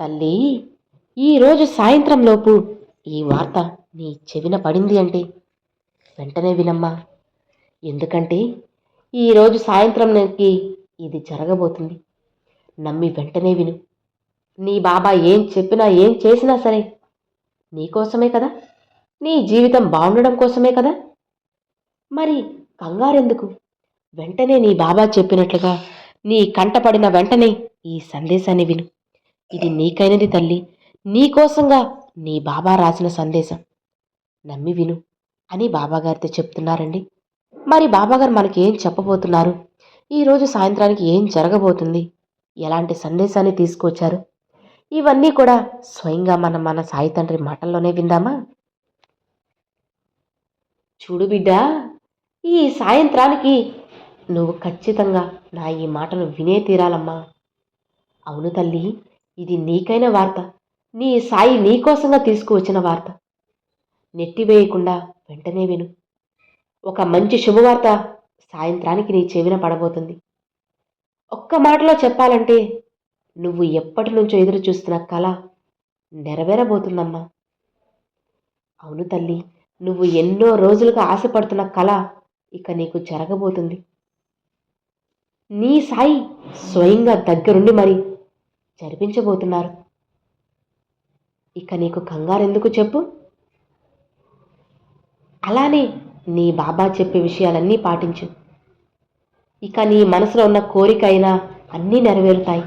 తల్లి ఈరోజు సాయంత్రంలోపు ఈ వార్త నీ చెవిన పడింది అంటే వెంటనే వినమ్మా. ఎందుకంటే ఈరోజు సాయంత్రంకి ఇది జరగబోతుంది. నమ్మి వెంటనే విను. నీ బాబా ఏం చెప్పినా ఏం చేసినా సరే నీకోసమే కదా? నీ జీవితం బాగుండడం కోసమే కదా? మరి కంగారెందుకు? వెంటనే నీ బాబా చెప్పినట్లుగా నీ కంటపడిన వెంటనే ఈ సందేశాన్ని విను. ఇది నీకైనది తల్లి. నీకోసంగా నీ బాబా రాసిన సందేశం. నమ్మి విను అని బాబాగారితో చెప్తున్నారండి. మరి బాబాగారు మనకి ఏం చెప్పబోతున్నారు ఈరోజు సాయంత్రానికి ఏం జరగబోతుంది? ఎలాంటి సందేశాన్ని తీసుకొచ్చారు? ఇవన్నీ కూడా స్వయంగా మనం మన సాయి తండ్రి మాటల్లోనే విందామా? చూడు బిడ్డ ఈ సాయంత్రానికి నువ్వు ఖచ్చితంగా నా ఈ మాటలు వినే తీరాలమ్మా. అవును తల్లి ఇది నీకైన వార్త. నీ సాయి నీకోసంగా తీసుకువచ్చిన వార్త. నెట్టివేయకుండా వెంటనే విను. ఒక మంచి శుభవార్త సాయంత్రానికి నీ చెవిన పడబోతుంది. ఒక్క మాటలో చెప్పాలంటే నువ్వు ఎప్పటి నుంచో ఎదురు చూస్తున్న కళ నెరవేరబోతుందమ్మా. అవును తల్లి నువ్వు ఎన్నో రోజులుగా ఆశపడుతున్న కళ ఇక నీకు జరగబోతుంది. నీ సాయి స్వయంగా దగ్గరుండి మరి జరిపించబోతున్నారు. ఇక నీకు కంగారెందుకు చెప్పు? అలానే నీ బాబా చెప్పే విషయాలన్నీ పాటించు. ఇక నీ మనసులో ఉన్న కోరిక అయినా అన్నీ నెరవేరుతాయి.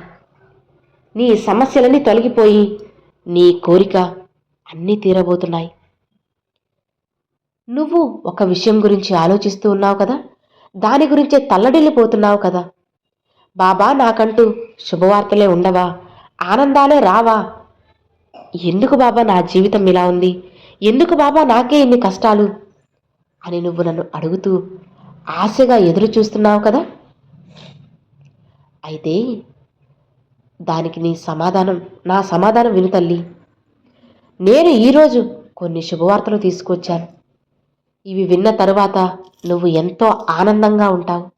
నీ సమస్యలన్నీ తొలగిపోయి నీ కోరిక అన్నీ తీరబోతున్నాయి. నువ్వు ఒక విషయం గురించి ఆలోచిస్తూ ఉన్నావు కదా? దాని గురించే తల్లడిల్లిపోతున్నావు కదా? బాబా నాకంటూ శుభవార్తలే ఉండవా? ఆనందాలే రావా? ఎందుకు బాబా నా జీవితం ఇలా ఉంది? ఎందుకు బాబా నాకే ఇన్ని కష్టాలు? అని నువ్వు నన్ను అడుగుతూ ఆశగా ఎదురు చూస్తున్నావు కదా? అయితే దానికి నీ సమాధానం నా సమాధానం విను తల్లి. నేను ఈరోజు కొన్ని శుభవార్తలు తీసుకొచ్చాను. ఇవి విన్న తరువాత నువ్వు ఎంతో ఆనందంగా ఉంటావు.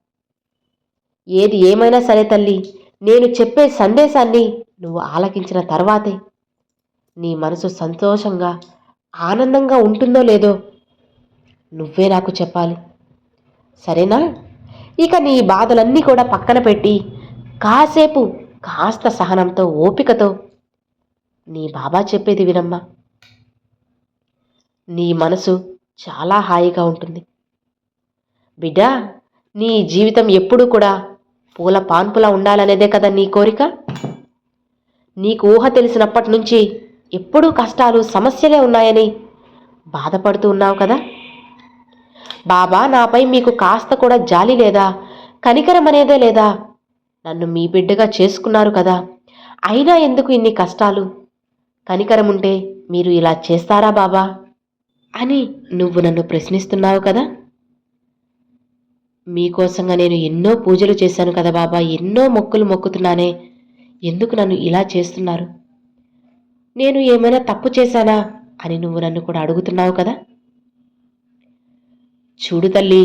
ఏది ఏమైనా సరే తల్లి నేను చెప్పే సందేశాన్ని నువ్వు ఆలకించిన తర్వాతే నీ మనసు సంతోషంగా ఆనందంగా ఉంటుందో లేదో నువ్వే నాకు చెప్పాలి. సరేనా? ఇక నీ బాధలన్నీ కూడా పక్కన పెట్టి కాసేపు కాస్త సహనంతో ఓపికతో నీ బాబా చెప్పేది వినమ్మా. నీ మనసు చాలా హాయిగా ఉంటుంది. బిడ్డా నీ జీవితం ఎప్పుడూ కూడా పూల పాన్పులా ఉండాలనేదే కదా నీ కోరిక? నీకు ఊహ తెలిసినప్పటి నుంచి ఎప్పుడూ కష్టాలు సమస్యలే ఉన్నాయని బాధపడుతూ ఉన్నావు కదా? బాబా నాపై మీకు కాస్త కూడా జాలి లేదా? కనికరం అనేదే లేదా? నన్ను మీ బిడ్డగా చేసుకున్నారు కదా. అయినా ఎందుకు ఇన్ని కష్టాలు? కనికరం ఉంటే మీరు ఇలా చేస్తారా బాబా? అని నువ్వు నన్ను ప్రశ్నిస్తున్నావు కదా. మీకోసంగా నేను ఎన్నో పూజలు చేశాను కదా బాబా. ఎన్నో మొక్కులు మొక్కుతున్నానే. ఎందుకు నన్ను ఇలా చేస్తున్నారు? నేను ఏమైనా తప్పు చేశానా అని నువ్వు నన్ను కూడా అడుగుతున్నావు కదా? చూడు తల్లి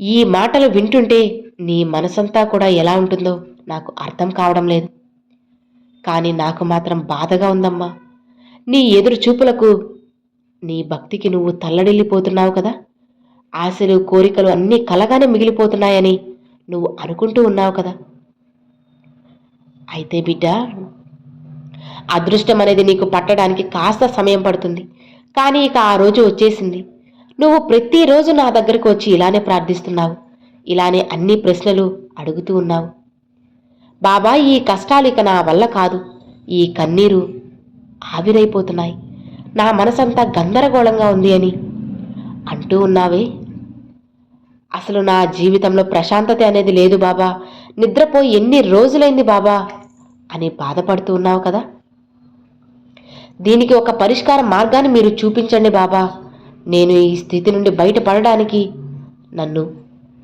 ఈ మాటలు వింటుంటే నీ మనసంతా కూడా ఎలా ఉంటుందో నాకు అర్థం కావడం లేదు. కానీ నాకు మాత్రం బాధగా ఉందమ్మా. నీ ఎదురు చూపులకు నీ భక్తికి నువ్వు తల్లడిల్లిపోతున్నావు కదా? ఆశలు కోరికలు అన్నీ కలగానే మిగిలిపోతున్నాయని నువ్వు అనుకుంటూ ఉన్నావు కదా? అయితే బిడ్డ అదృష్టం అనేది నీకు పట్టడానికి కాస్త సమయం పడుతుంది. కానీ ఇక ఆ రోజు వచ్చేసింది. నువ్వు ప్రతిరోజు నా దగ్గరకు వచ్చి ఇలానే ప్రార్థిస్తున్నావు. ఇలానే అన్ని ప్రశ్నలు అడుగుతూ ఉన్నావు. బాబా ఈ కష్టాలు ఇక నా వల్ల కాదు. ఈ కన్నీరు ఆవిరైపోతున్నాయి. నా మనసంతా గందరగోళంగా ఉంది అని అంటూ ఉన్నావే? అసలు నా జీవితంలో ప్రశాంతత అనేది లేదు బాబా. నిద్రపోయి ఎన్ని రోజులైంది బాబా? అని బాధపడుతూ ఉన్నావు కదా? దీనికి ఒక పరిష్కార మార్గాన్ని మీరు చూపించండి బాబా. నేను ఈ స్థితి నుండి బయటపడడానికి నన్ను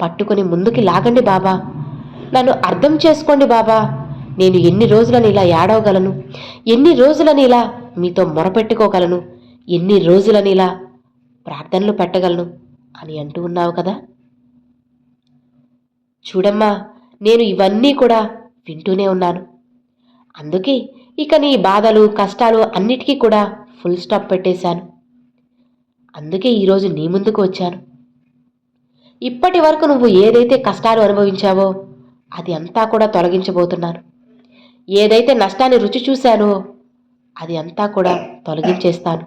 పట్టుకొని ముందుకి లాగండి బాబా. నన్ను అర్థం చేసుకోండి బాబా. నేను ఎన్ని రోజులని ఇలా ఏడవగలను? ఎన్ని రోజులని ఇలా మీతో మొరపెట్టుకోగలను? ఎన్ని రోజులని ఇలా ప్రార్థనలు పెట్టగలను? అని అంటూ ఉన్నావు కదా? చూడమ్మా నేను ఇవన్నీ కూడా వింటూనే ఉన్నాను. అందుకే ఇక నీ బాధలు కష్టాలు అన్నిటికీ కూడా ఫుల్ స్టాప్ పెట్టేశాను. అందుకే ఈరోజు నీ ముందుకు వచ్చాను. ఇప్పటి వరకు నువ్వు ఏదైతే కష్టాలు అనుభవించావో అది అంతా కూడా తొలగించబోతున్నాను. ఏదైతే నష్టాన్ని రుచి చూశానో అది అంతా కూడా తొలగించేస్తాను.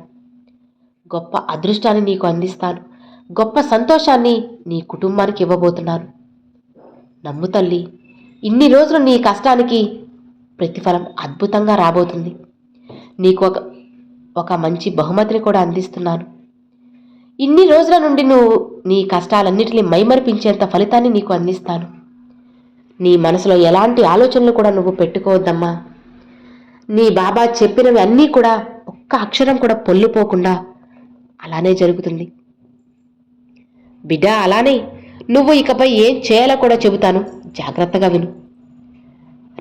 గొప్ప అదృష్టాన్ని నీకు అందిస్తాను. గొప్ప సంతోషాన్ని నీ కుటుంబానికి ఇవ్వబోతున్నాను. నమ్ము తల్లి ఇన్ని రోజులు నీ కష్టానికి ప్రతిఫలం అద్భుతంగా రాబోతుంది. నీకు ఒక ఒక మంచి బహుమతిని కూడా అందిస్తున్నాను. ఇన్ని రోజుల నుండి నువ్వు నీ కష్టాలన్నిటినీ మైమరిపించేంత ఫలితాన్ని నీకు అందిస్తాను. నీ మనసులో ఎలాంటి ఆలోచనలు కూడా నువ్వు పెట్టుకోవద్దమ్మా. నీ బాబా చెప్పినవి అన్నీ కూడా ఒక్క అక్షరం కూడా పొల్లిపోకుండా అలానే జరుగుతుంది. బిడ్డ అలానే. నువ్వు ఇకపై ఏం చేయాలో కూడా చెబుతాను. జాగ్రత్తగా విను.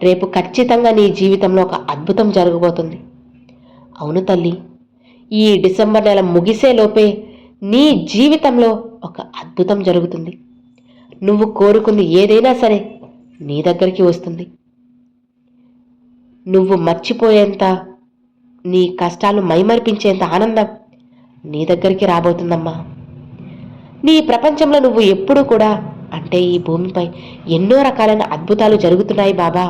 రేపు ఖచ్చితంగా నీ జీవితంలో ఒక అద్భుతం జరగబోతుంది. అవును తల్లి ఈ డిసెంబర్ నెల ముగిసే లోపే నీ జీవితంలో ఒక అద్భుతం జరుగుతుంది. నువ్వు కోరుకుంది ఏదైనా సరే నీ దగ్గరికి వస్తుంది. నువ్వు మర్చిపోయేంత నీ కష్టాలు మైమర్పించేంత ఆనందం నీ దగ్గరికి రాబోతుందమ్మా. నీ ప్రపంచంలో నువ్వు ఎప్పుడూ కూడా అంటే ఈ భూమిపై ఎన్నో రకాలైన అద్భుతాలు జరుగుతున్నాయి బాబా.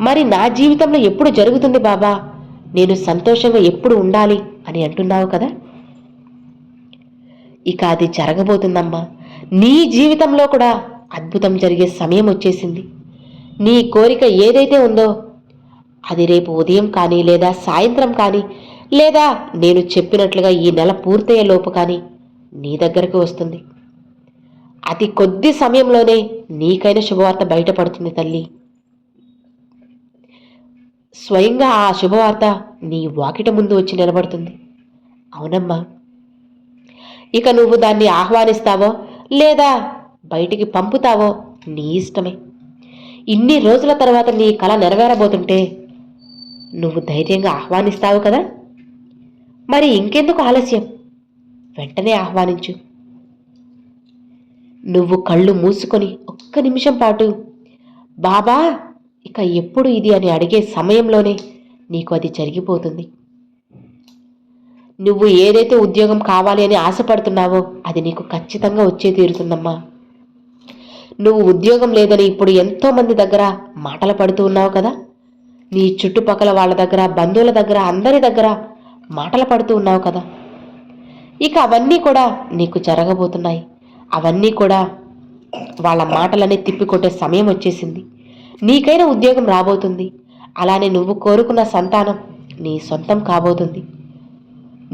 మరి నా జీవితంలో ఎప్పుడు జరుగుతుంది బాబా? నేను సంతోషంగా ఎప్పుడు ఉండాలి అని అంటున్నావు కదా? ఇక అది జరగబోతుందమ్మా. నీ జీవితంలో కూడా అద్భుతం జరిగే సమయం వచ్చేసింది. నీ కోరిక ఏదైతే ఉందో అది రేపు ఉదయం కానీ లేదా సాయంత్రం కానీ లేదా నేను చెప్పినట్లుగా ఈ నెల పూర్తయ్యే లోపు కానీ నీ దగ్గరకు వస్తుంది. అతి కొద్ది సమయంలోనే నీకైన శుభవార్త బయటపడుతుంది తల్లి. స్వయంగా ఆ శుభవార్త నీ వాకిట ముందు వచ్చి నిలబడుతుంది. అవునమ్మా. ఇక నువ్వు దాన్ని ఆహ్వానిస్తావో లేదా బయటికి పంపుతావో నీ ఇష్టమే. ఇన్ని రోజుల తర్వాత నీ కళ నెరవేరబోతుంటే నువ్వు ధైర్యంగా ఆహ్వానిస్తావు కదా? మరి ఇంకెందుకు ఆలస్యం? వెంటనే ఆహ్వానించు. నువ్వు కళ్ళు మూసుకొని ఒక్క నిమిషం పాటు బాబా ఇక ఎప్పుడు ఇది అని అడిగే సమయంలోనే నీకు అది జరిగిపోతుంది. నువ్వు ఏదైతే ఉద్యోగం కావాలి అని ఆశపడుతున్నావో అది నీకు ఖచ్చితంగా వచ్చే తీరుతుందమ్మా. నువ్వు ఉద్యోగం లేదని ఇప్పుడు ఎంతోమంది దగ్గర మాటలు పడుతూ ఉన్నావు కదా? నీ చుట్టుపక్కల వాళ్ళ దగ్గర బంధువుల దగ్గర అందరి దగ్గర మాటలు పడుతూ ఉన్నావు కదా? ఇక అవన్నీ కూడా నీకు జరగబోతున్నాయి. అవన్నీ కూడా వాళ్ళ మాటలనే తిప్పికొట్టే సమయం వచ్చేసింది. నీకైన ఉద్యోగం రాబోతుంది. అలానే నువ్వు కోరుకున్న సంతానం నీ సొంతం కాబోతుంది.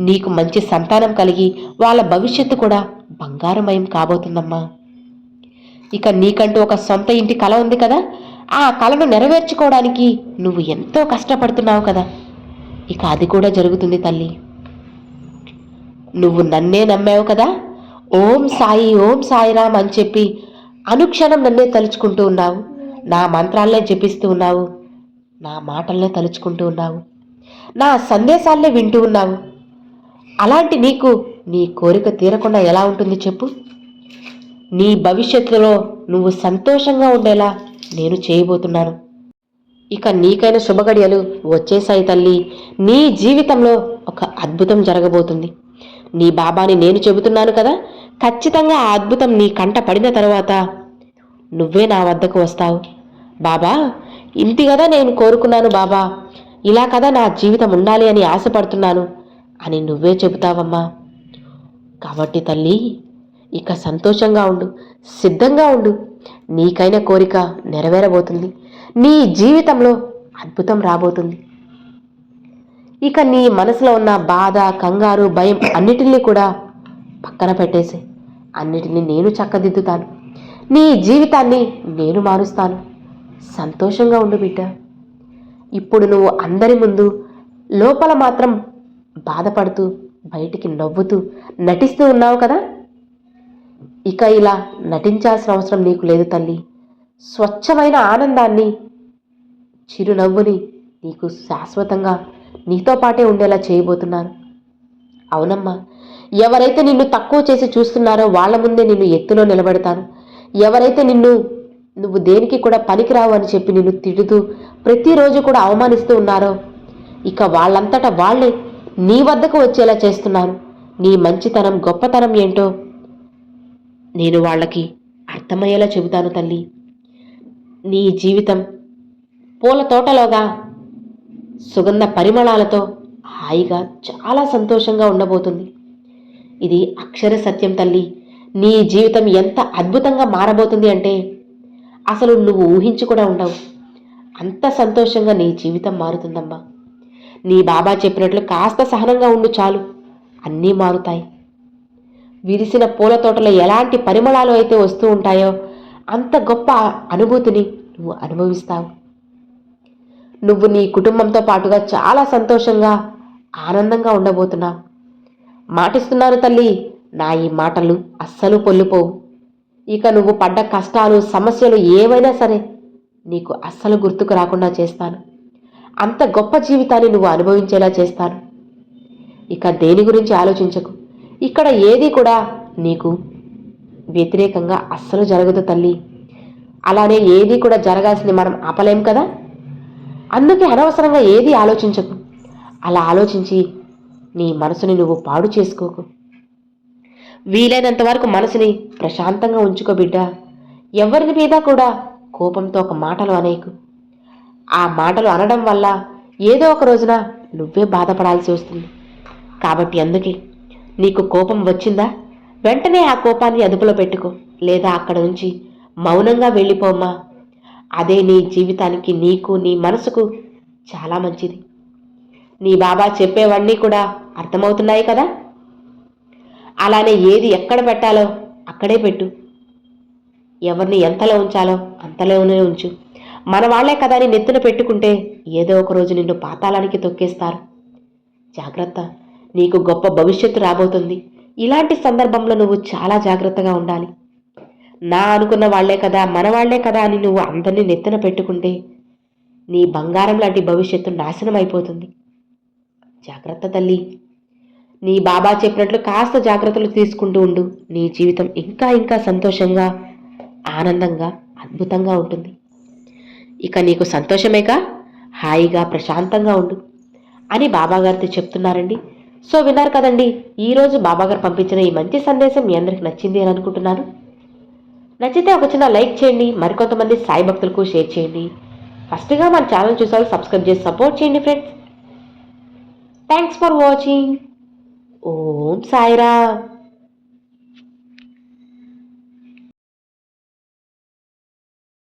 నీకు మంచి సంతానం కలిగి వాళ్ళ భవిష్యత్తు కూడా బంగారమయం కాబోతుందమ్మా. ఇక నీకంటూ ఒక సొంత ఇంటి కల ఉంది కదా ఆ కలను నెరవేర్చుకోవడానికి నువ్వు ఎంతో కష్టపడుతున్నావు కదా. ఇక అది కూడా జరుగుతుంది తల్లి. నువ్వు నన్నే నమ్మావు కదా ఓం సాయి ఓం సాయిరామ్ అని చెప్పి అనుక్షణం నన్నే తలుచుకుంటూ ఉన్నావు. నా మంత్రాలనే జపిస్తూ ఉన్నావు. నా మాటలనే తలుచుకుంటూ ఉన్నావు. నా సందేశాలనే వింటూ ఉన్నావు. అలాంటి నీకు నీ కోరిక తీరకుండా ఎలా ఉంటుంది చెప్పు. నీ భవిష్యత్తులో నువ్వు సంతోషంగా ఉండేలా నేను చేయబోతున్నాను. ఇక నీకైన శుభగడియలు వచ్చేసాయి తల్లి. నీ జీవితంలో ఒక అద్భుతం జరగబోతుంది. నీ బాబాని నేను చెబుతున్నాను కదా? ఖచ్చితంగా ఆ అద్భుతం నీ కంట పడిన తర్వాత నువ్వే నా వద్దకు వస్తావు. బాబా ఇంటి కదా నేను కోరుకున్నాను బాబా. ఇలా కదా నా జీవితం ఉండాలి అని ఆశపడుతున్నాను అని నువ్వే చెబుతావమ్మా. కాబట్టి తల్లి ఇక సంతోషంగా ఉండు సిద్ధంగా ఉండు. నీకైన కోరిక నెరవేరబోతుంది. నీ జీవితంలో అద్భుతం రాబోతుంది. ఇక నీ మనసులో ఉన్న బాధ కంగారు భయం అన్నిటినీ కూడా పక్కన పెట్టేసి. అన్నిటినీ నేను చక్కదిద్దుతాను. నీ జీవితాన్ని నేను మారుస్తాను. సంతోషంగా ఉండు బిడ్డ. ఇప్పుడు నువ్వు అందరి ముందు లోపల మాత్రం బాధపడుతూ బయటికి నవ్వుతూ నటిస్తూ ఉన్నావు కదా? ఇక ఇలా నటించాల్సిన అవసరం నీకు లేదు తల్లి. స్వచ్ఛమైన ఆనందాన్ని చిరునవ్వుని నీకు శాశ్వతంగా నీతో పాటే ఉండేలా చేయబోతున్నాను. అవునమ్మా ఎవరైతే నిన్ను తక్కువ చేసి చూస్తున్నారో వాళ్ళ ముందే నిన్ను ఎత్తులో నిలబెడతాను ఎవరైతే నిన్ను నువ్వు దేనికి కూడా పనికిరావు అని చెప్పి నిన్ను తిడుతూ ప్రతిరోజు కూడా అవమానిస్తూ ఉన్నారో ఇక వాళ్ళంతటా వాళ్ళే నీ వద్దకు వచ్చేలా చేస్తున్నాను నీ మంచితనం గొప్పతనం ఏంటో నేను వాళ్ళకి అర్థమయ్యేలా చెబుతాను తల్లి. నీ జీవితం పూల తోటలోగా సుగంధ పరిమళాలతో హాయిగా చాలా సంతోషంగా ఉండబోతుంది. ఇది అక్షర సత్యం తల్లి. నీ జీవితం ఎంత అద్భుతంగా మారబోతుంది అంటే అసలు నువ్వు ఊహించి కూడా ఉండవు. అంత సంతోషంగా నీ జీవితం మారుతుందమ్మా. నీ బాబా చెప్పినట్లు కాస్త సహనంగా ఉండు చాలు. అన్నీ మారుతాయి. విరిసిన పూల తోటలో ఎలాంటి పరిమళాలు అయితే వస్తూ ఉంటాయో అంత గొప్ప అనుభూతిని నువ్వు అనుభవిస్తావు. నువ్వు నీ కుటుంబంతో పాటుగా చాలా సంతోషంగా ఆనందంగా ఉండబోతున్నావు. మాటిస్తున్నాను తల్లి నా ఈ మాటలు అస్సలు పొల్లిపోవు. ఇక నువ్వు పడ్డ కష్టాలు సమస్యలు ఏవైనా సరే నీకు అస్సలు గుర్తుకు రాకుండా చేస్తాను. అంత గొప్ప జీవితాన్ని నువ్వు అనుభవించేలా చేస్తాను. ఇక దేని గురించి ఆలోచించకు. ఇక్కడ ఏది కూడా నీకు వ్యతిరేకంగా అస్సలు జరగదు తల్లి. అలానే ఏది కూడా జరగాల్సింది మనం ఆపలేం కదా? అందుకే అనవసరంగా ఏది ఆలోచించకు. అలా ఆలోచించి నీ మనసుని నువ్వు పాడు చేసుకోకు. వీలైనంత వరకు మనసుని ప్రశాంతంగా ఉంచుకో బిడ్డ. ఎవరిని మీద కూడా కోపంతో ఒక మాటలు అనేకు. ఆ మాటలు అనడం వల్ల ఏదో ఒక రోజున నువ్వే బాధపడాల్సి వస్తుంది. కాబట్టి అందుకే నీకు కోపం వచ్చిందా? వెంటనే ఆ కోపాన్ని అదుపులో పెట్టుకో. లేదా అక్కడ నుంచి మౌనంగా వెళ్ళిపోమ్మా. అదే నీ జీవితానికి నీకు నీ మనసుకు చాలా మంచిది. నీ బాబా చెప్పేవన్నీ కూడా అర్థమవుతున్నాయి కదా? అలానే ఏది ఎక్కడ పెట్టాలో అక్కడే పెట్టు. ఎవరిని ఎంతలో ఉంచాలో అంతలోనే ఉంచు. మన వాళ్ళే కదా అని నెత్తున పెట్టుకుంటే ఏదో ఒక రోజు నిన్ను పాతాళానికి తొక్కేస్తారు. జాగ్రత్త నీకు గొప్ప భవిష్యత్తు రాబోతుంది. ఇలాంటి సందర్భంలో నువ్వు చాలా జాగ్రత్తగా ఉండాలి. నా అనుకున్న వాళ్ళే కదా మన వాళ్ళే కదా అని నువ్వు అందరినీ నెత్తిన పెట్టుకుంటే నీ బంగారం లాంటి భవిష్యత్తు నాశనం అయిపోతుంది జాగ్రత్త తల్లి. నీ బాబా చెప్పినట్లు కాస్త జాగ్రత్తలు తీసుకుంటూ ఉండు. నీ జీవితం ఇంకా ఇంకా సంతోషంగా ఆనందంగా అద్భుతంగా ఉంటుంది. ఇక నీకు సంతోషమేగా? హాయిగా ప్రశాంతంగా ఉండు. అని బాబాగారితో చెప్తున్నారండి. సో విన్నారు కదండి ఈరోజు బాబాగారు పంపించిన ఈ మంచి సందేశం మీ అందరికి నచ్చింది అని అనుకుంటున్నాను. నచ్చితే ఒక చిన్న లైక్ చేయండి మరికొంతమంది సాయి భక్తులకు షేర్ చేయండి. ఫస్ట్గా మన ఛానల్ చూసారు సబ్స్క్రైబ్ చేసి సపోర్ట్ చేయండి ఫ్రెండ్స్. థ్యాంక్స్ ఫర్ వాచింగ్ ఓం సాయిరా